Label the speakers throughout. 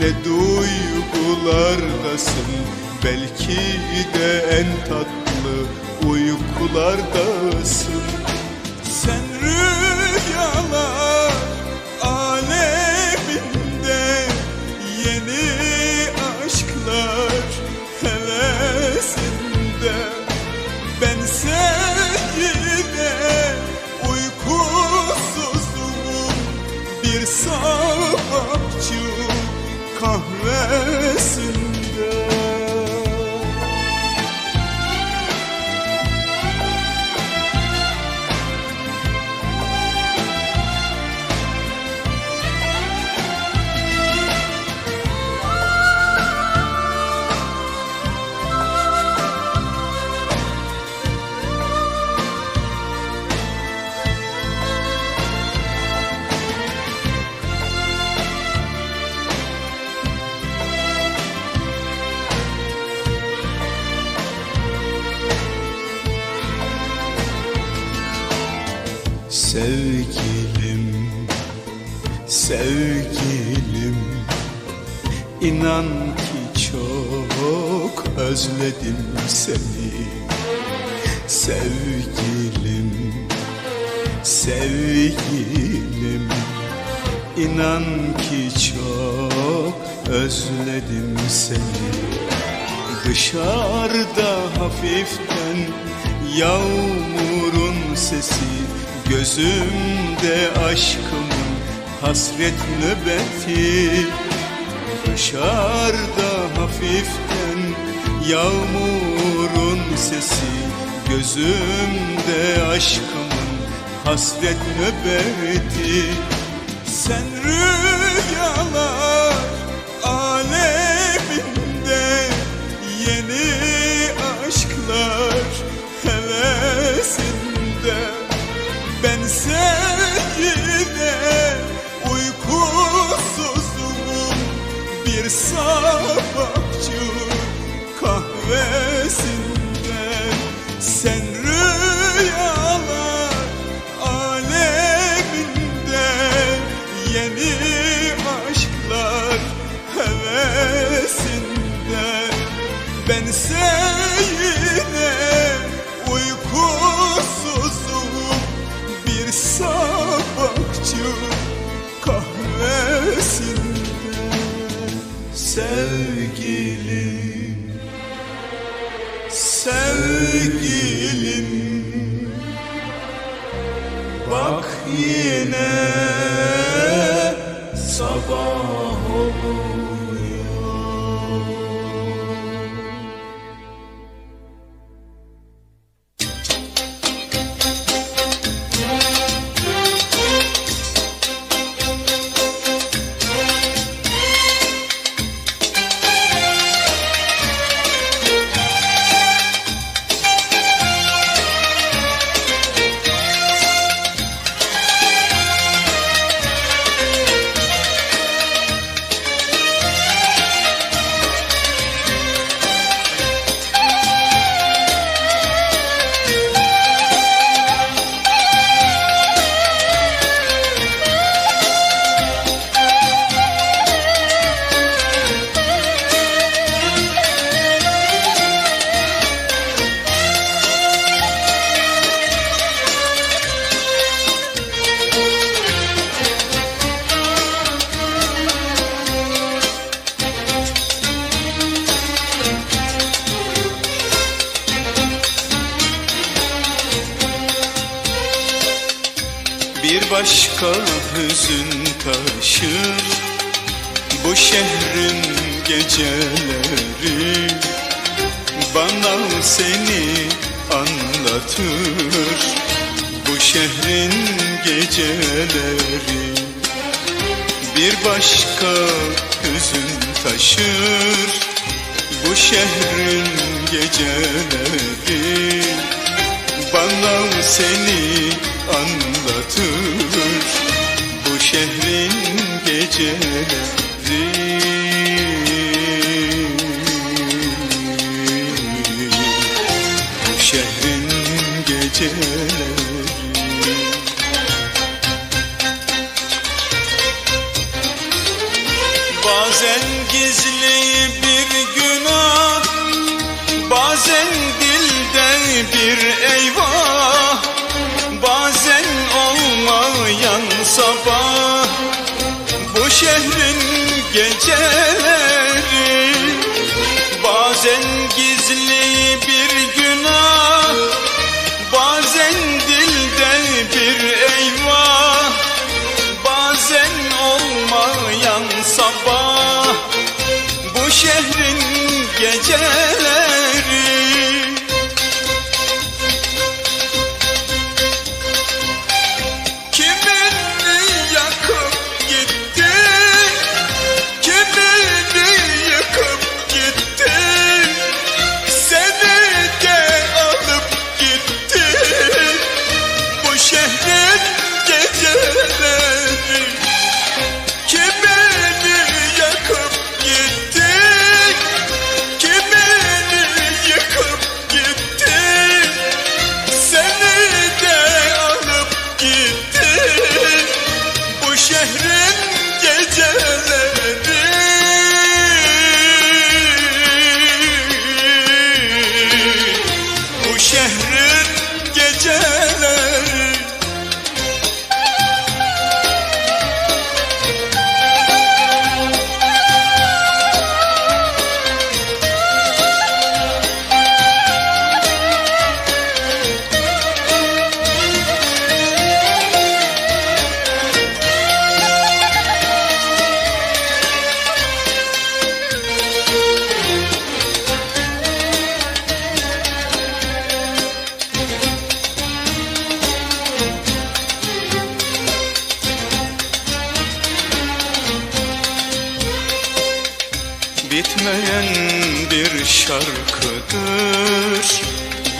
Speaker 1: ne duygulardasın. Belki de en tatlı uykulardasın İnan ki çok özledim seni. Sevgilim, sevgilim. İnan ki çok özledim seni. Dışarıda hafiften yağmurun sesi Gözümde aşkımın hasret nöbeti Dışarıda hafiften yağmurun sesi Gözümde aşkımın hasret nöbeti. Sen rüyalar yine sabah Şaka hüzün taşır Bu şehrin geceleri. Bana seni anlatır Bu şehrin geceleri. Bir başka hüzün taşır Bu şehrin geceleri. Bana seni anlatır. Bu şehrin geceleri. Bu şehrin geceleri. Bazen gizli bir günah Bazen dilde bir eyvah. bitmeyen bir şarkıdır.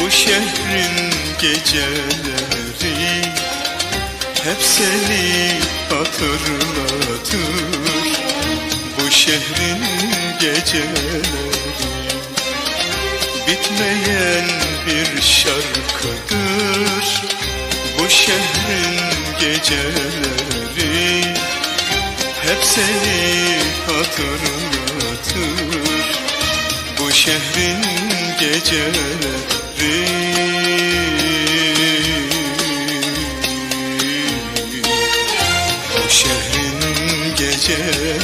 Speaker 1: Bu şehrin geceleri Hep seni hatırlatır. Bu şehrin geceleri Bitmeyen bir şarkıdır. Bu şehrin geceleri hep seni hatırlatır şehrin geceleri. O şehrin geceleri.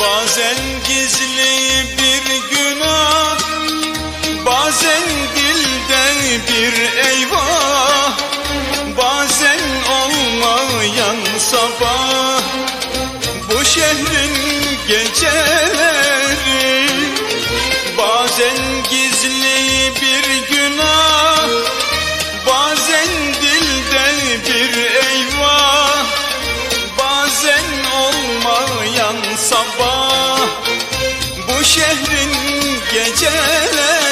Speaker 1: Bazen gizli bir günah Bazen dilden bir sabah Bu şehrin geceler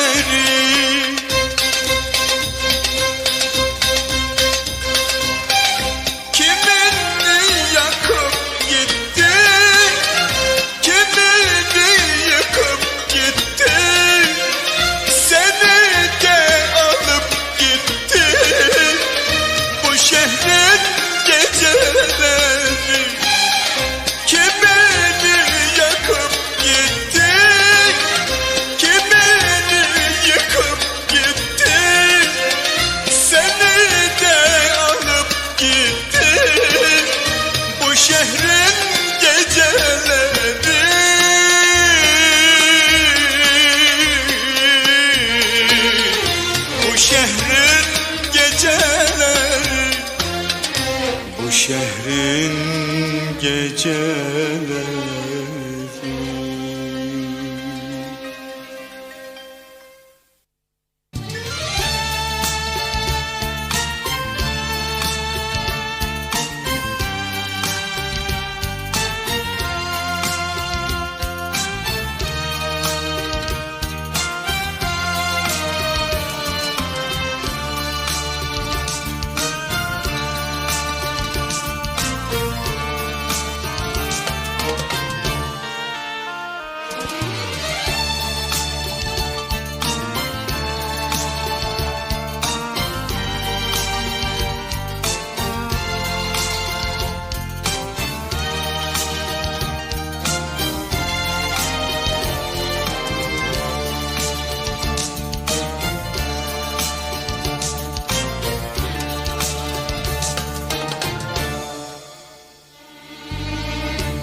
Speaker 1: çelebi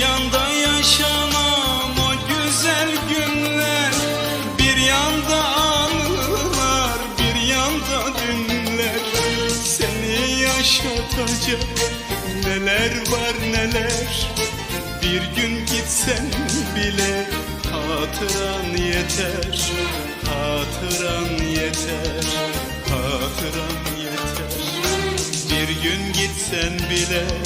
Speaker 1: yanda yaşanan o güzel günler. Bir yanda anılar bir yanda dünler. Seni yaşatacak neler var neler. Bir gün gitsen bile hatıran yeter. Hatıran yeter Hatıran yeter. Bir gün gitsen bile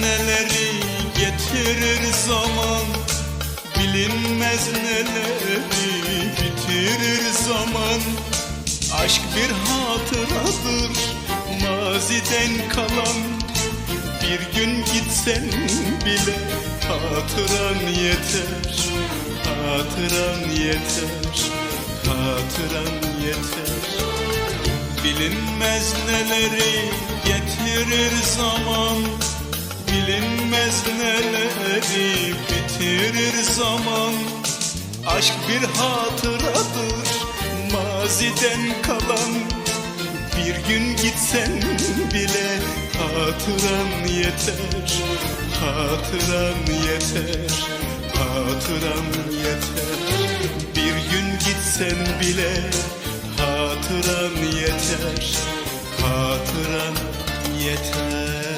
Speaker 1: neleri getirir zaman? Bilinmez neleri bitirir zaman? Aşk bir hatıradır maziden kalan. Bir gün gitsen bile hatıran yeter Hatıran yeter Hatıran yeter. Bilinmez neleri getirir zaman Bilinmez neleri bitirir zaman. Aşk bir hatıradır maziden kalan. Bir gün gitsen bile hatıran yeter Hatıran yeter Hatıran yeter. Bir gün gitsen bile hatıran yeter Hatıran yeter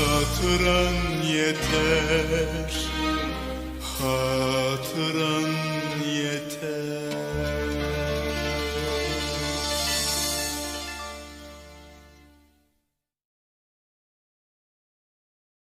Speaker 1: hatıran yeter. Hatıran